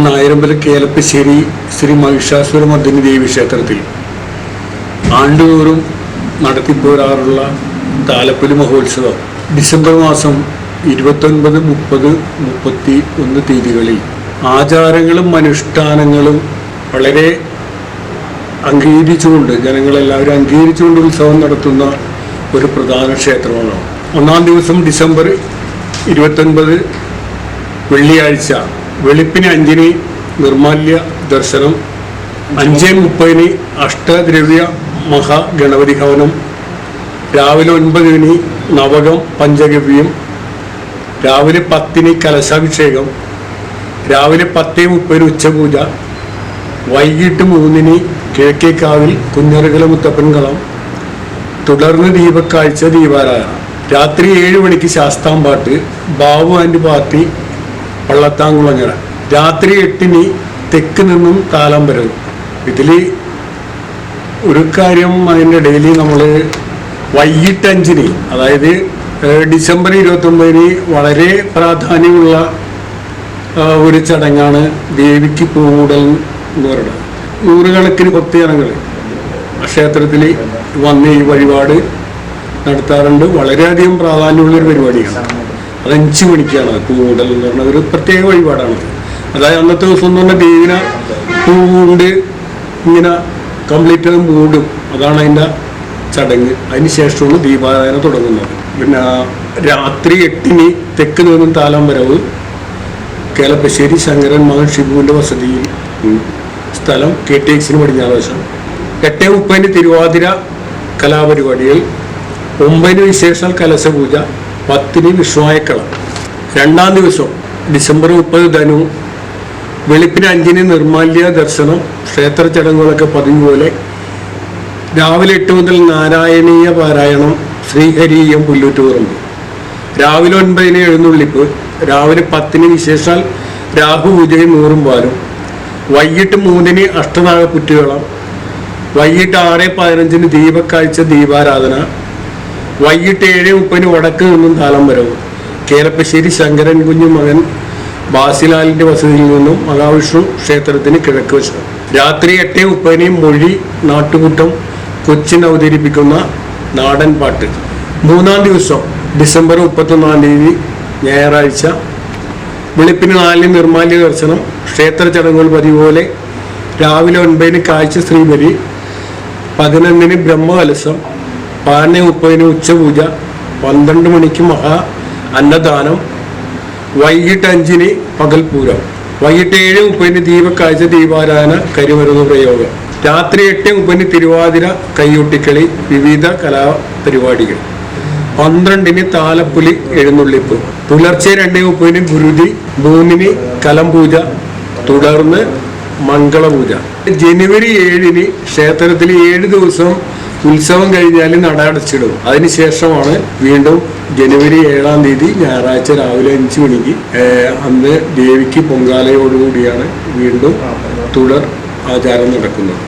നായരമ്പല കേലപ്പശ്ശേരി ശ്രീ മഹിഷാസുര മർദ്ദിനി ദേവി ക്ഷേത്രത്തിൽ ആണ്ടുതോറും നടത്തിപ്പോരാറുള്ള താലപ്പൊലി മഹോത്സവം ഡിസംബർ മാസം ഇരുപത്തൊൻപത് മുപ്പത് മുപ്പത്തി ഒന്ന് തീയതികളിൽ ആചാരങ്ങളും അനുഷ്ഠാനങ്ങളും വളരെ അംഗീകരിച്ചുകൊണ്ട് ജനങ്ങളെല്ലാവരും അംഗീകരിച്ചുകൊണ്ട് ഉത്സവം നടത്തുന്ന ഒരു പ്രധാന ക്ഷേത്രമാണ്. ഒന്നാം ദിവസം ഡിസംബർ ഇരുപത്തൊൻപത് വെള്ളിയാഴ്ച വെളുപ്പിന് അഞ്ചിന് നിർമാല്യ ദർശനം അഞ്ച് മുപ്പതിന് അഷ്ടദ്രവ്യ മഹാഗണപതി ഭവനം രാവിലെ ഒൻപതിന് നവകം പഞ്ചഗവ്യം രാവിലെ പത്തിന് കലശാഭിഷേകം രാവിലെ പത്തേ മുപ്പതിന് ഉച്ചപൂജ വൈകിട്ട് മൂന്നിന് കിഴക്കേക്കാവിൽ കുഞ്ഞറുകല മുത്തപ്പൻകളം തുടർന്ന് ദീപക്കാഴ്ച ദീപാരാധന. രാത്രി ഏഴ് മണിക്ക് ശാസ്താംപാട്ട് ബാബു ആൻഡ് പാർട്ടി പള്ളത്താങ്കുളങ്ങര. രാത്രി എട്ടിന് തെക്ക് നിന്നും കാലം വരും ഇതിൽ ഒരു കാര്യം അതിന്റെ ഡെയിലി നമ്മൾ വൈകിട്ട് അഞ്ചിന് അതായത് ഡിസംബർ ഇരുപത്തൊമ്പതിന് വളരെ പ്രാധാന്യമുള്ള ഒരു ചടങ്ങാണ് ദേവിക്ക് പൂമൂടൽ എന്ന് പറയുന്നത്. നൂറുകണക്കിന് ഭക്തജനങ്ങൾ ക്ഷേത്രത്തിൽ വന്ന് ഈ വഴിപാട് നടത്താറുണ്ട്. വളരെയധികം പ്രാധാന്യമുള്ളൊരു പരിപാടിയാണ്. അഞ്ച് മണിക്കാണ് പൂടൽ എന്ന് പറഞ്ഞ ഒരു പ്രത്യേക വഴിപാടാണ്. അതായത് അന്നത്തെ ദിവസം എന്ന് പറഞ്ഞാൽ ദേവിനെ പൂവുണ്ട് ഇങ്ങനെ കംപ്ലീറ്റ് അത് മൂടും. അതാണ് അതിന്റെ ചടങ്ങ്. അതിന് ശേഷമാണ് ദീപാരാധന തുടങ്ങുന്നത്. പിന്നെ രാത്രി എട്ടിന് തെക്ക് നിന്നും താലം വരവ്. കേളപ്പശ്ശേരി ശങ്കരൻ മകൻ ഷിബുവിന്റെ വസതിയിൽ സ്ഥലം കെ ടി എക്സിന് പടിഞ്ഞാറ് വശം. എട്ട് മുപ്പതിന് തിരുവാതിര കലാപരിപാടികൾ. ഒമ്പതിന് വിശേഷാൽ കലശപൂജ. പത്തിന് വിഷ്ണുവായക്കളം രണ്ടാം ദിവസം ഡിസംബർ മുപ്പത് ധനു വെളുപ്പിന് അഞ്ചിന് നിർമാല്യ ദർശനം ക്ഷേത്ര ചടങ്ങുകളൊക്കെ പതിഞ്ഞുപോലെ രാവിലെ എട്ട് മുതൽ നാരായണീയ പാരായണം ശ്രീഹരീയം പുല്ലൂറ്റുപറമ്പ് രാവിലെ ഒൻപതിന് എഴുന്നള്ളിപ്പ് രാവിലെ പത്തിന് വിശേഷാൽ രാഹുപൂജയും നൂറും പാലും. വൈകിട്ട് മൂന്നിന് അഷ്ടനാഗ പുറ്റുകളം വൈകിട്ട് ആറ് പതിനഞ്ചിന് ദീപക്കാഴ്ച ദീപാരാധന. വൈകിട്ട് ഏഴ് മുപ്പതിന് വടക്ക് നിന്നും താലം വരവ്. കേരപ്പശ്ശേരി ശങ്കരൻ കുഞ്ഞു മകൻ ബാസിലാലിന്റെ വസതിയിൽ നിന്നും മഹാവിഷ്ണു ക്ഷേത്രത്തിന് കിഴക്ക് വശം. രാത്രി എട്ട് മുപ്പതിന് മൊഴി നാട്ടുകൂട്ടം കൊച്ചിൻ അവതരിപ്പിക്കുന്ന നാടൻ പാട്ട്. മൂന്നാം ദിവസം ഡിസംബർ മുപ്പത്തൊന്നാം തീയതി ഞായറാഴ്ച വെളുപ്പിന് നാലിന് നിർമാല്യ ദർശനം ക്ഷേത്ര ചടങ്ങുകൾ പതിവ് രാവിലെ ഒൻപതിന് കാഴ്ച ശ്രീബലി പതിനൊന്നിന് ബ്രഹ്മകലശം പതിനൊന്ന് മുപ്പതിന് ഉച്ചപൂജ പന്ത്രണ്ട് മണിക്ക് മഹാ അന്നദാനം വൈകിട്ട് അഞ്ചിന് പകൽപൂരം വൈകിട്ട് ഏഴ് മുപ്പതിന് ദീപക്കാഴ്ച ദീപാരാധന കരിമരുന്ന് പ്രയോഗം. രാത്രി എട്ട് മുപ്പതിന് തിരുവാതിര കൈയൊട്ടിക്കളി വിവിധ കലാപരിപാടികൾ പന്ത്രണ്ടിന് താലപ്പുലി എഴുന്നള്ളിപ്പ്. പുലർച്ചെ രണ്ട് മുപ്പതിന് ഗുരുതി മൂന്നിന് കലംപൂജ തുടർന്ന് മംഗളപൂജ. ജനുവരി ഏഴിന് ക്ഷേത്രത്തിൽ ഏഴ് ദിവസം ഉത്സവം കഴിഞ്ഞാൽ നട അടച്ചിടും. അതിനുശേഷമാണ് വീണ്ടും ജനുവരി ഏഴാം തീയതി ഞായറാഴ്ച രാവിലെ അഞ്ച് മണിക്ക് അന്ന് ദേവിക്ക് പൊങ്കാലയോടുകൂടിയാണ് വീണ്ടും തുടർ ആചാരം നടക്കുന്നത്.